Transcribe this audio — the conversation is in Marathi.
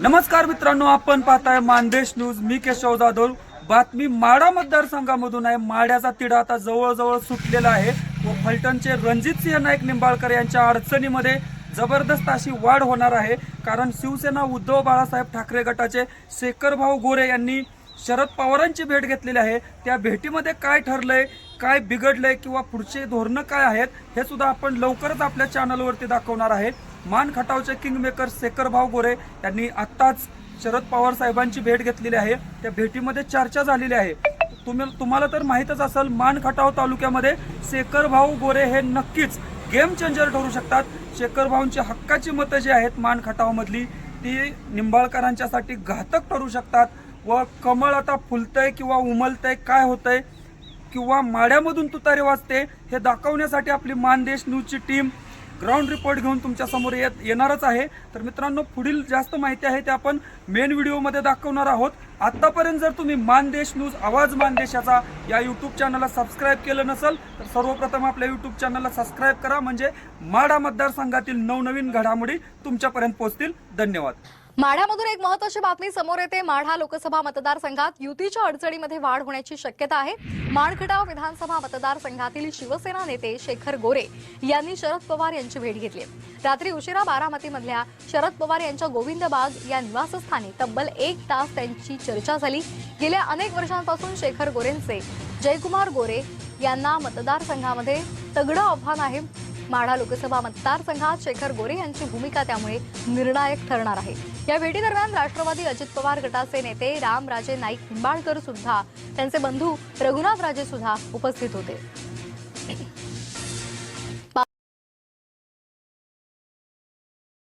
नमस्कार मित्रांनो आपण पाहताय मानदेश न्यूज. मी केशव जाधव. बातमी माडा मतदारसंघामधून आहे. माड्याचा तिढा आता जवळजवळ सुटलेला आहे. व फलटणचे रणजित सिंह नाईक निंबाळकर यांच्या अडचणीमध्ये जबरदस्त अशी वाढ होणार आहे. कारण शिवसेना उद्धव बाळासाहेब ठाकरे गटाचे शेखरभाऊ गोरे यांनी शरद पवारांची भेट घेतलेली आहे. त्या भेटीमध्ये काय ठरलंय काय बिघडलंय किंवा पुढचे धोरणं काय आहेत हे सुद्धा आपण लवकरच आपल्या चॅनलवरती दाखवणार आहे. मान खटावचे किंगमेकर शेखर भाऊ गोरे यांनी आत्ताच शरद पवार साहेबांची भेट घेतलेली आहे. त्या भेटीमध्ये चर्चा झालेली आहे. तुम्ही तुम्हाला तर माहीतच असेल मान खटाव तालुक्यामध्ये शेखर भाऊ गोरे हे नक्कीच गेम चेंजर ठरू शकतात. शेखर भाऊंची हक्काची मतं जी आहेत मान खटावमधली ती निंबाळकरांच्यासाठी घातक ठरू शकतात. व कमळ आता फुलतंय किंवा उमलतंय काय होतंय किंवा माड्यामधून तुतारी वाजते हे दाखवण्यासाठी आपली मानदेश न्यूजची टीम ग्राउंड रिपोर्ट घेऊन तुमच्यासमोर येत येणारच आहे. तर मित्रांनो पुढील जास्त माहिती आहे ते आपण मेन व्हिडिओमध्ये दाखवणार आहोत. आत्तापर्यंत जर तुम्ही मानदेश न्यूज आवाज मानदेशाचा या यूट्यूब चॅनलला सबस्क्राईब केलं नसेल तर सर्वप्रथम आपल्या यूट्यूब चॅनलला सबस्क्राईब करा. म्हणजे माडा मतदारसंघातील नवनवीन घडामोडी तुमच्यापर्यंत पोहोचतील. धन्यवाद. माढ्यामधून एक महत्वाची बातमी समोर येते. माढा लोकसभा मतदारसंघात युतीच्या अडचणीमध्ये वाढ होण्याची शक्यता आहे. माणखटाव विधानसभा मतदारसंघातील शिवसेना नेते शेखर गोरे यांनी शरद पवार यांची भेट घेतली. रात्री उशिरा बारामतीमधल्या शरद पवार यांच्या गोविंद बाग या निवासस्थानी तब्बल एक तास त्यांची चर्चा झाली. गेल्या अनेक वर्षांपासून शेखर गोरेंचे जयकुमार गोरे यांना मतदारसंघामध्ये तगडं आव्हान आहे. माढा लोकसभा मतदारसंघात शेखर गोरे यांची भूमिका त्यामुळे निर्णायक ठरणार आहे. या भेटीदरम्यान राष्ट्रवादी अजित पवार गटाचे नेते रामराजे नाईक निंबाळकर सुद्धा त्यांचे बंधू रघुनाथ राजे सुद्धा उपस्थित होते.